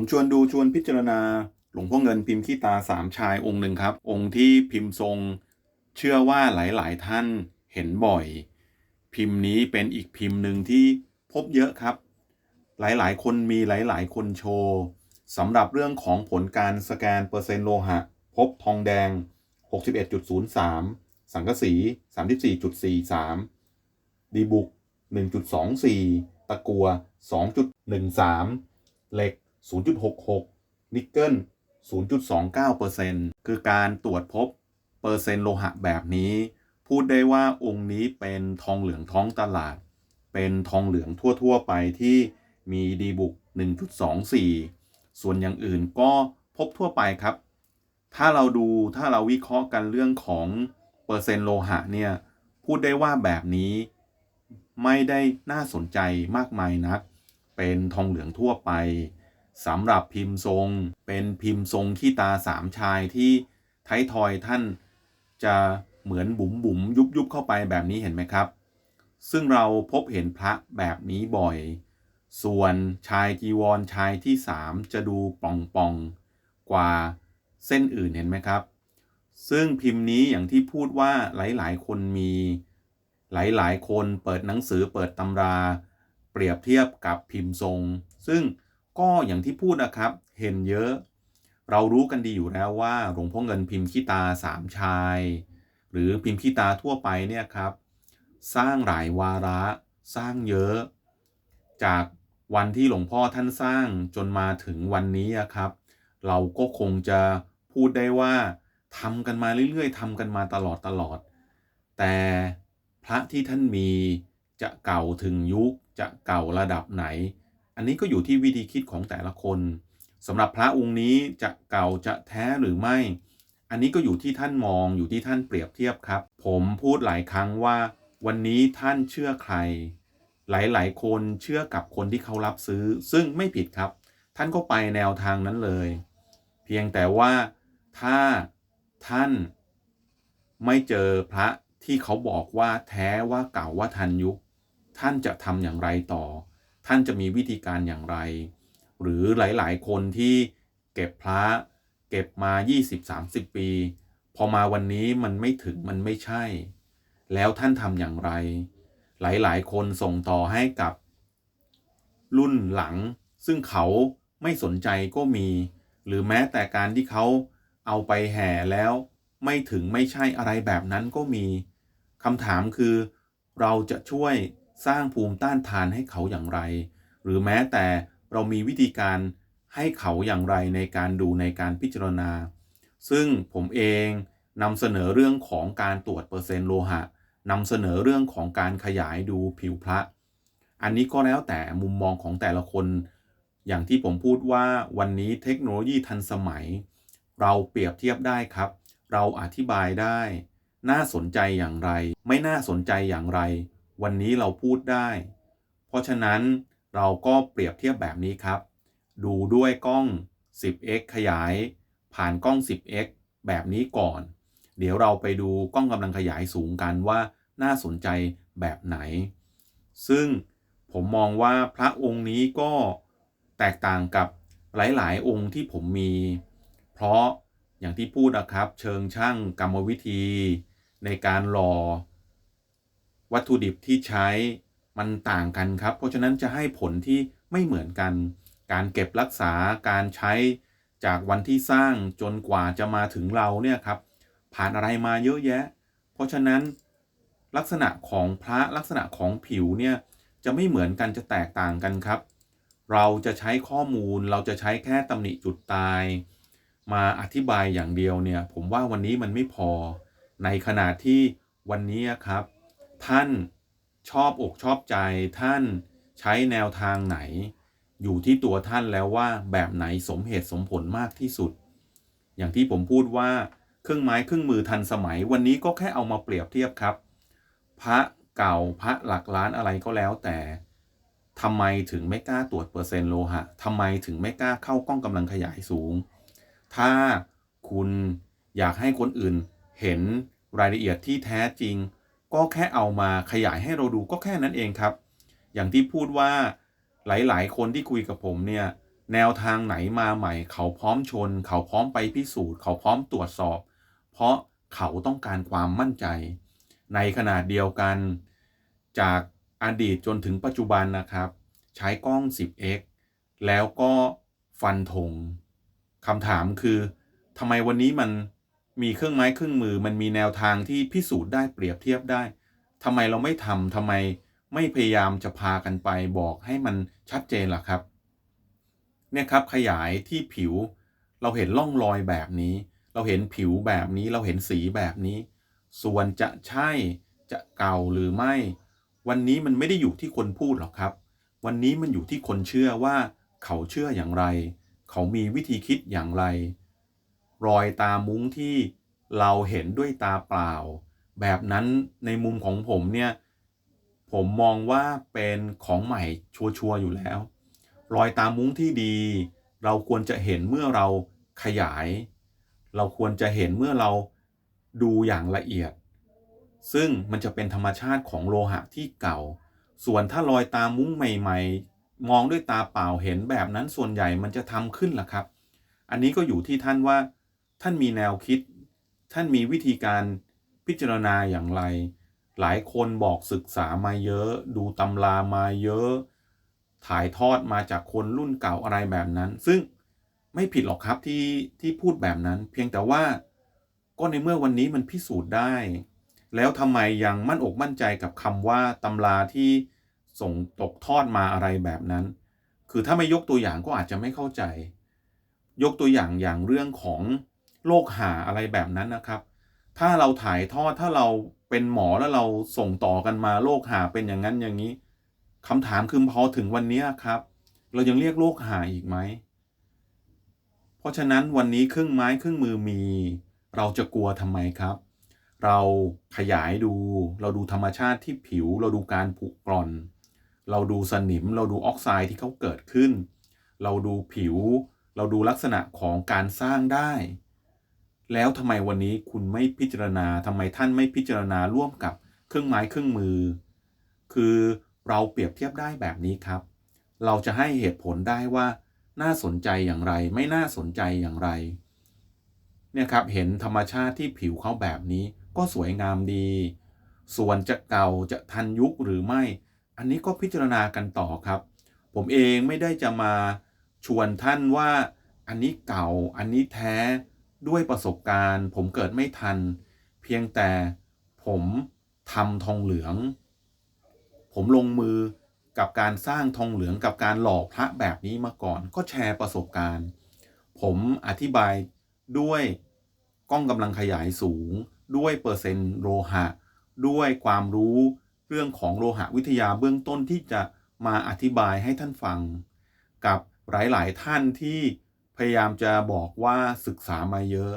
ผมชวนดูชวนพิจารณา หลวงพ่อเงินพิมพ์ขี้ตาสามชายองค์หนึ่งครับ องค์ที่พิมพ์ทรง เชื่อว่าหลายๆ ท่านเห็นบ่อย พิมพ์นี้เป็นอีกพิมพ์หนึ่งที่พบเยอะครับ หลายๆ คนมีหลายๆ คนโชว์สำหรับเรื่องของผลการสแกนเปอร์เซ็นต์โลหะ พบทองแดง 61.03 สังกะสี 34.43 ดีบุก 1.24 ตะกัว 2.13 เหล็ก 0.66 นิกเกิล 0.29%คือการตรวจพบเปอร์เซ็นต์โลหะแบบนี้ พูดได้ว่าองค์นี้เป็นทองเหลืองท้องตลาด เป็นทองเหลืองทั่วๆไปที่มีดีบุก 1.24 ส่วนอย่างอื่นก็พบทั่วไปครับ ถ้าเราดูถ้าเราวิเคราะห์กันเรื่องของเปอร์เซ็นต์โลหะเนี่ย พูดได้ว่าแบบนี้ไม่ได้น่าสนใจมากมายนัก เป็นทองเหลืองทั่วไป สำหรับพิมพ์ทรงเป็นพิมพ์ทรงขี้ตาสามชายที่ไทยทอยท่านจะเหมือนบุ๋มบุ๋มยุบยุบเข้าไปแบบนี้เห็นไหมครับ ซึ่งเราพบเห็นพระแบบนี้บ่อย ส่วนชายจีวรชายที่สามจะดูป่องป่องกว่าเส้นอื่นเห็นไหมครับ ซึ่งพิมพ์นี้อย่างที่พูดว่าหลายๆ คนมี หลายๆ คนเปิดหนังสือเปิดตำรา เปรียบเทียบกับพิมพ์ทรง ซึ่ง ก็อย่างที่พูดนะครับ เห็นเยอะ เรารู้กันดีอยู่แล้วว่าหลวงพ่อเงินพิมพ์ขี้ตาสามชาย หรือพิมพ์ขี้ตาทั่วไปเนี่ยครับ สร้างหลายวาระ สร้างเยอะ จากวันที่หลวงพ่อท่านสร้างจนมาถึงวันนี้อะครับ เราก็คงจะพูดได้ว่าทำกันมาเรื่อยๆทำกันมาตลอดตลอด แต่พระที่ท่านมีจะเก่าถึงยุคจะเก่าระดับไหน อันนี้ก็อยู่ที่วิธีคิดของแต่ละคนสำหรับพระองค์นี้จะเก่าจะแท้หรือไม่ อันนี้ก็อยู่ที่ท่านมองอยู่ที่ท่านเปรียบเทียบครับ ผมพูดหลายครั้งว่า วันนี้ท่านเชื่อใคร หลายๆ คนเชื่อกับคนที่เขารับซื้อ ซึ่งไม่ผิดครับ ท่านก็ไปแนวทางนั้นเลย เพียงแต่ว่าถ้าท่านไม่เจอพระที่เขาบอกว่าแท้ว่าเก่าว่าทันยุค ท่านจะทำอย่างไรต่อ ท่านจะมีวิธีการอย่างไร หรือหลายๆ คนที่เก็บพระเก็บมา 20-30 ปี พอมาวันนี้มันไม่ถึงมันไม่ใช่ แล้วท่านทำอย่างไร หลายๆ คนส่งต่อให้กับ รุ่นหลัง ซึ่งเขาไม่สนใจก็มี หรือแม้แต่การที่เขาเอาไปแห่แล้วไม่ถึงไม่ใช่อะไรแบบนั้นก็มีคำถามคือ เราจะช่วย สร้างภูมิต้านทานให้เขาอย่างไร หรือแม้แต่เรามีวิธีการให้เขาอย่างไรในการดูในการพิจารณา ซึ่งผมเองนำเสนอเรื่องของการตรวจเปอร์เซ็นต์โลหะนำเสนอเรื่องของการขยายดูผิวพระ อันนี้ก็แล้วแต่มุมมองของแต่ละคน อย่างที่ผมพูดว่าวันนี้เทคโนโลยีทันสมัย เราเปรียบเทียบได้ครับ เราอธิบายได้ น่าสนใจอย่างไร ไม่น่าสนใจอย่างไร วันนี้เราพูดได้ เพราะฉะนั้นเราก็เปรียบเทียบแบบนี้ครับ ดูด้วยกล้อง 10x ขยาย ผ่านกล้อง 10x แบบนี้ก่อน เดี๋ยวเราไปดูกล้องกำลังขยายสูงกันว่าน่าสนใจแบบไหน ซึ่งผมมองว่าพระองค์นี้ก็แตกต่างกับหลาย ๆ องค์ที่ผมมี เพราะอย่างที่พูดนะครับ เชิงช่างกรรมวิธี ในการหล่อ วัตถุดิบที่ใช้มันต่างกันครับ เพราะฉะนั้นจะให้ผลที่ไม่เหมือนกัน การเก็บรักษาการใช้จากวันที่สร้างจนกว่าจะมาถึงเราเนี่ยครับ ผ่านอะไรมาเยอะแยะ เพราะฉะนั้นลักษณะของพระลักษณะของผิวเนี่ยจะไม่เหมือนกันจะแตกต่างกันครับ เราจะใช้ข้อมูลเราจะใช้แค่ตำหนิจุดตาย มาอธิบายอย่างเดียวเนี่ย ผมว่าวันนี้มันไม่พอในขณะที่วันนี้ครับ ท่านชอบอกชอบใจท่านใช้แนวทางไหน อยู่ที่ตัวท่านแล้วว่าแบบไหนสมเหตุสมผลมากที่สุด อย่างที่ผมพูดว่าเครื่องไม้เครื่องมือทันสมัย วันนี้ก็แค่เอามาเปรียบเทียบครับ พระเก่าพระหลักล้านอะไรก็แล้วแต่ทำไมถึงไม่กล้าตรวจเปอร์เซ็นต์โลหะทำไมถึงไม่กล้าเข้ากล้องกำลังขยายสูง ถ้าคุณอยากให้คนอื่นเห็นรายละเอียดที่แท้จริง ก็แค่เอามาขยายให้เราดูก็แค่นั้นเองครับ อย่างที่พูดว่าหลาย ๆ คนที่คุยกับผมเนี่ยแนวทางไหนมาใหม่ เขาพร้อมชน เขาพร้อมไปพิสูจน์ เขาพร้อมตรวจสอบ เพราะเขาต้องการความมั่นใจ ในขณะเดียวกัน จากอดีตจนถึงปัจจุบันนะครับ ใช้กล้อง 10x แล้วก็ฟันธงคำถามคือทำไมวันนี้มัน มีเครื่องไม้เครื่องมือ มันมีแนวทางที่พิสูจน์ได้เปรียบเทียบได้ทำไมเราไม่ทำทำไมไม่พยายามจะพากันไปบอกให้มันชัดเจนล่ะครับ เนี่ยครับขยายที่ผิว เราเห็นร่องรอยแบบนี้ เราเห็นผิวแบบนี้เราเห็นสีแบบนี้ ส่วนจะใช่จะเก่าหรือไม่ วันนี้มันไม่ได้อยู่ที่คนพูดหรอกครับ วันนี้มันอยู่ที่คนเชื่อว่าเขาเชื่ออย่างไร เขามีวิธีคิดอย่างไร รอยตามุ้งที่เราเห็นด้วยตาเปล่า แบบนั้นในมุมของผมเนี่ยผมมองว่าเป็นของใหม่ชัวร์อยู่แล้ว รอยตามุ้งที่ดี เราควรจะเห็นเมื่อเราขยาย เราควรจะเห็นเมื่อเราดูอย่างละเอียด ซึ่งมันจะเป็นธรรมชาติของโลหะที่เก่า ส่วนถ้ารอยตามุ้งใหม่ๆ มองด้วยตาเปล่าเห็นแบบนั้นส่วนใหญ่มันจะทำขึ้นล่ะครับ อันนี้ก็อยู่ที่ท่านว่า ท่านมีแนวคิด ท่านมีวิธีการพิจารณาอย่างไร หลายคนบอกศึกษามาเยอะ ดูตำรามาเยอะ ถ่ายทอดมาจากคนรุ่นเก่าอะไรแบบนั้น ซึ่งไม่ผิดหรอกครับที่ที่พูดแบบนั้น เพียงแต่ว่าก็ในเมื่อวันนี้มันพิสูจน์ได้ แล้วทำไมยังมั่นอกมั่นใจกับคำว่าตำราที่ส่งตกทอดมาอะไรแบบนั้น คือถ้าไม่ยกตัวอย่างก็อาจจะไม่เข้าใจ ยกตัวอย่างอย่างเรื่องของ โรคหาอะไรแบบนั้นนะครับ ถ้าเราถ่ายทอดถ้าเราเป็นหมอแล้วเราส่งต่อกันมาโรคหาเป็นอย่างนั้นอย่างนี้คำถามคือพอถึงวันนี้ครับ เรายังเรียกโรคหาอีกไหม เพราะฉะนั้นวันนี้เครื่องไม้เครื่องมือมี เราจะกลัวทำไมครับ เราขยายดู เราดูธรรมชาติที่ผิว เราดูการผุกร่อน เราดูสนิม เราดูออกไซด์ที่เขาเกิดขึ้น เราดูผิว เราดูลักษณะของการสร้างได้ แล้วทำไมวันนี้คุณไม่พิจารณาทำไมท่านไม่พิจารณาร่วมกับเครื่องไม้เครื่องมือ คือเราเปรียบเทียบได้แบบนี้ครับ เราจะให้เหตุผลได้ว่า น่าสนใจอย่างไร ไม่น่าสนใจอย่างไร เนี่ยครับเห็นธรรมชาติที่ผิวเขาแบบนี้ก็สวยงามดี ส่วนจะเก่าจะทันยุคหรือไม่ อันนี้ก็พิจารณากันต่อครับ ผมเองไม่ได้จะมาชวนท่านว่า อันนี้เก่า อันนี้แท้ ด้วยประสบการณ์ ผมเกิดไม่ทัน เพียงแต่ผมทำทองเหลือง ผมลงมือกับการสร้างทองเหลืองกับการหล่อพระแบบนี้มาก่อน ก็แชร์ประสบการณ์ ผมอธิบายด้วยกล้องกำลังขยายสูง ด้วยเปอร์เซ็นต์โลหะ ด้วยความรู้เรื่องของโลหะวิทยาเบื้องต้นที่จะมาอธิบายให้ท่านฟัง กับหลาย ๆ ท่านที่ พยายามจะบอกว่าศึกษามาเยอะ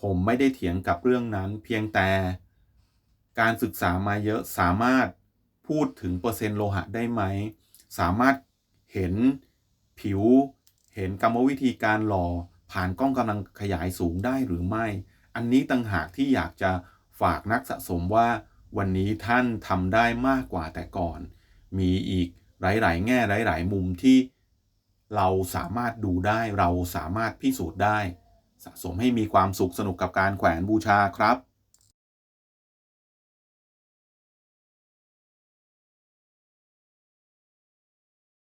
ผมไม่ได้เถียงกับเรื่องนั้น เพียงแต่ การศึกษามาเยอะสามารถพูดถึงเปอร์เซ็นต์โลหะได้ไหม สามารถเห็นผิว เห็นกรรมวิธีการหล่อผ่านกล้องกำลังขยายสูงได้หรือไม่ อันนี้ต่างหากที่อยากจะฝากนักสะสมว่าวันนี้ท่านทำได้มากกว่าแต่ก่อน มีอีกหลาย ๆ แง่หลาย ๆ มุมที่ เราสามารถดูได้เราสามารถพิสูจน์ได้ สะสมให้มีความสุขสนุกกับการแขวนบูชาครับ